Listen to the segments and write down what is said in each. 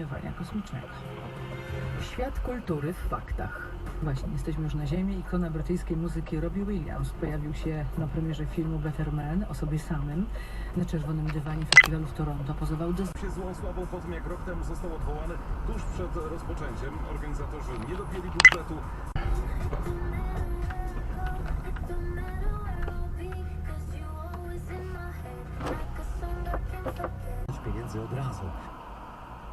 promieniowania kosmicznego. Świat kultury w faktach. Właśnie, jesteśmy już na Ziemi. Ikona brytyjskiej muzyki Robbie Williams pojawił się na premierze filmu Better Man o sobie samym na czerwonym dywanie festiwalu w Toronto. Pozował do się złą sławą po tym, jak rok temu został odwołany tuż przed rozpoczęciem. Organizatorzy nie dopięli budżetu. pieniędzy od razu.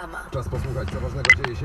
Reklama. Czas posłuchać, co ważnego dzieje się